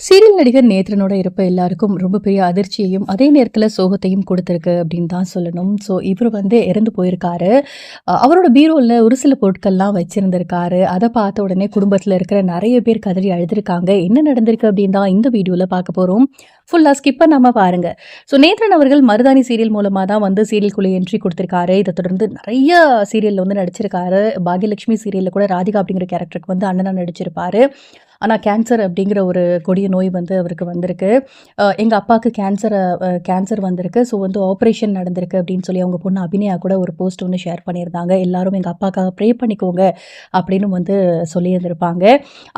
Serial நடிகர் நேத்ரனோட இருப்ப எல்லாருக்கும் ரொம்ப பெரிய அதிர்ச்சியையும், அதே நேரத்தில் சோகத்தையும் கொடுத்துருக்கு அப்படின்னு தான் சொல்லணும். ஸோ இவர் வந்து இறந்து போயிருக்காரு. அவரோட பீரோவில் ஒரு சில பொருட்கள்லாம் வச்சிருந்திருக்காரு. அதை பார்த்த உடனே குடும்பத்தில் இருக்கிற நிறைய பேர் கதறி அழுதுருக்காங்க. என்ன நடந்திருக்கு அப்படின்னு தான் இந்த வீடியோவில் பார்க்க போகிறோம் ஃபுல்லாக ஸ்கிப் பண்ணாமல் பாருங்க. ஸோ நேத்ரன் அவர்கள் மருதாணி சீரியல் மூலமாக தான் வந்து சீரியல்குள்ளே என்ட்ரி கொடுத்துருக்காரு இதை தொடர்ந்து நிறைய சீரியலில் வந்து நடிச்சிருக்காரு. பாகியலட்சுமி சீரியலில் கூட ராதிகா அப்படிங்கிற கேரக்டருக்கு வந்து அண்ணனாக நடிச்சிருப்பாரு. ஆனால் கேன்சர் அப்படிங்கிற ஒரு பெரிய நோய் வந்து அவருக்கு வந்திருக்கு. எங்கள் அப்பாவுக்கு கேன்சரை கேன்சர் கேன்சர் வந்திருக்கு. ஸோ வந்து ஆப்ரேஷன் நடந்திருக்கு அப்படின்னு சொல்லி அவங்க பொண்ணு அபிநயா கூட ஒரு போஸ்ட் ஒன்று ஷேர் பண்ணியிருந்தாங்க. எல்லாரும் எங்கள் அப்பாக்காக ப்ரே பண்ணிக்கோங்க அப்படின்னு வந்து சொல்லியிருந்திருப்பாங்க.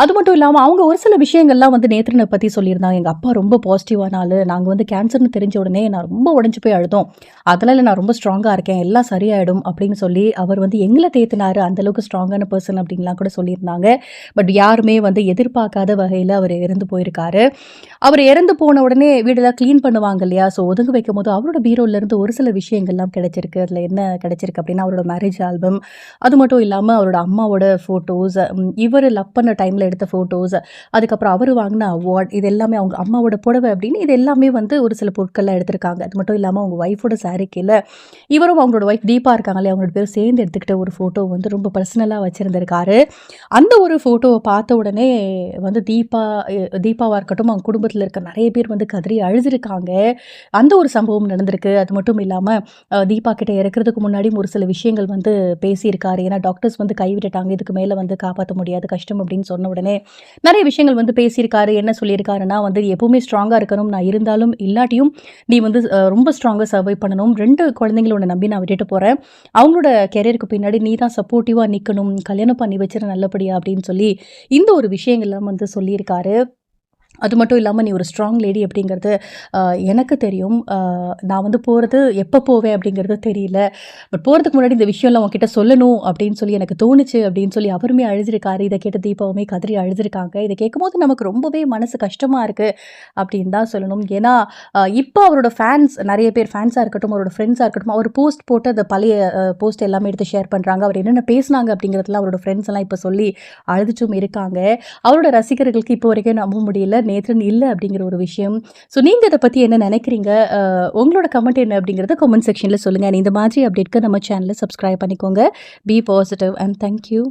அது மட்டும் இல்லாமல் அவங்க ஒரு சில விஷயங்கள்லாம் வந்து நேத்திரனை பற்றி சொல்லியிருந்தாங்க. எங்கள் அப்பா ரொம்ப பாசிட்டிவான ஆள் நாங்கள் வந்து கேன்சர்ன்னு தெரிஞ்ச உடனே நான் ரொம்ப உடஞ்சி போய் அழுதோம். அதெல்லாம் நான் ரொம்ப ஸ்ட்ராங்காக இருக்கேன். எல்லாம் சரியாயிடும் அப்படின்னு சொல்லி அவர் வந்து எங்களை தேத்தினார் அந்தளவுக்கு ஸ்ட்ராங்கான பர்சன் அப்படின்லாம் கூட சொல்லியிருந்தாங்க. பட் யாருமே வந்து எதிர்பார்க்காத வகையில் அவர் இறந்து இருக்காரு அவர் இறந்து போன உடனே வீடெல்லாம் கிளீன் பண்ணுவாங்க இல்லையா? ஸோ ஒதுங்க வைக்கும் போது அவரோட பீரோலேருந்து ஒரு சில விஷயங்கள்லாம் கிடைச்சிருக்கு. அதில் என்ன கிடைச்சிருக்கு அப்படின்னா, அவரோட மேரேஜ் ஆல்பம், அது மட்டும் இல்லாமல் அவரோட அம்மாவோட ஃபோட்டோஸ், இவர் லவ் பண்ண டைமில் எடுத்த ஃபோட்டோஸ், அதுக்கப்புறம் அவர் வாங்கின அவார்ட் இது எல்லாமே அவங்க அம்மாவோட புடவை அப்படின்னு இது எல்லாமே வந்து ஒரு சில பொருட்கள்லாம் எடுத்திருக்காங்க. அது மட்டும் இல்லாமல் அவங்க ஒய்ஃபோட சாரி கீழ இவரும் அவங்களோட ஒய்ஃப் தீபா இருக்காங்க இல்லையா? அவங்களோட பேர் சேர்ந்து எடுத்துக்கிட்ட ஒரு ஃபோட்டோ வந்து ரொம்ப பர்சனலாக வச்சுருந்துருக்காரு அந்த ஒரு ஃபோட்டோவை பார்த்த உடனே வந்து தீபா தீபா தீபாவா இருக்கட்டும், அவங்க குடும்பத்தில் இருக்க நிறைய பேர் வந்து கதறி அழுதுருக்காங்க. அந்த ஒரு சம்பவம் நடந்திருக்கு. அது மட்டும் இல்லாமல் தீபா கிட்ட இறக்கறதுக்கு முன்னாடியும் ஒரு சில விஷயங்கள் வந்து பேசியிருக்காரு. ஏன்னா டாக்டர்ஸ் வந்து கைவிட்டுட்டாங்க. இதுக்கு மேலே வந்து காப்பாற்ற முடியாது கஷ்டம் அப்படின்னு சொன்ன உடனே நிறைய விஷயங்கள் வந்து பேசியிருக்காரு. என்ன சொல்லியிருக்காருன்னா வந்து எப்பவுமே ஸ்ட்ராங்காக இருக்கணும். நான் இருந்தாலும் இல்லாட்டியும் நீ வந்து ரொம்ப ஸ்ட்ராங்காக சர்வை பண்ணணும். ரெண்டு குழந்தைங்களோட நம்பி நான் விட்டுட்டு போகிறேன் அவங்களோட கெரியருக்கு பின்னாடி நீ தான் சப்போர்ட்டிவாக நிற்கணும் கல்யாணம் பண்ணி வச்சிட நல்லபடியா அப்படின்னு சொல்லி இந்த ஒரு விஷயங்கள்லாம் வந்து சொல்லியிருக்காரு. அது மட்டும் இல்லாமல் நீ ஒரு ஸ்ட்ராங் லேடி அப்படிங்கிறது எனக்கு தெரியும். நான் வந்து போகிறது எப்போ போவேன் அப்படிங்கிறது தெரியல. பட் போகிறதுக்கு முன்னாடி இந்த விஷயம்லாம் உங்ககிட்ட சொல்லணும் அப்படின்னு சொல்லி எனக்கு தோணுச்சு அப்படின்னு சொல்லி அவருமே அழுதுருக்காரு. இதை கேட்டு தீபாவுமே கதறி அழுதுருக்காங்க. இதை கேட்கும்போது நமக்கு ரொம்பவே மனசு கஷ்டமாக இருக்குது அப்படின்னு தான் சொல்லணும். ஏன்னா இப்போ அவரோட ஃபேன்ஸ் நிறைய பேர் ஃபேன்ஸாக இருக்கட்டும், அவரோட ஃப்ரெண்ட்ஸாக இருக்கட்டும், அவர் போஸ்ட் போட்டு அந்த பழைய போஸ்ட் எல்லாமே எடுத்து ஷேர் பண்ணுறாங்க அவர் என்னென்ன பேசினாங்க அப்படிங்கிறதெல்லாம் அவரோட ஃப்ரெண்ட்ஸ் எல்லாம் இப்போ சொல்லி அழுதுச்சும் இருக்காங்க. அவரோட ரசிகர்களுக்கு இப்போ வரைக்கும் நம்ப முடியல. நேத்ரன் இல்லை அப்படிங்கிற ஒரு விஷயம். ஸோ நீங்கள் இதை பற்றி என்ன நினைக்கிறீங்க உங்களோட கமெண்ட் என்ன அப்படிங்கிறத கமெண்ட் செக்ஷனில் சொல்லுங்க. இந்த மாதிரி அப்டேட்க்கு நம்ம சேனலை சப்ஸ்கிரைப் பண்ணிக்கோங்க. Be positive and thank you.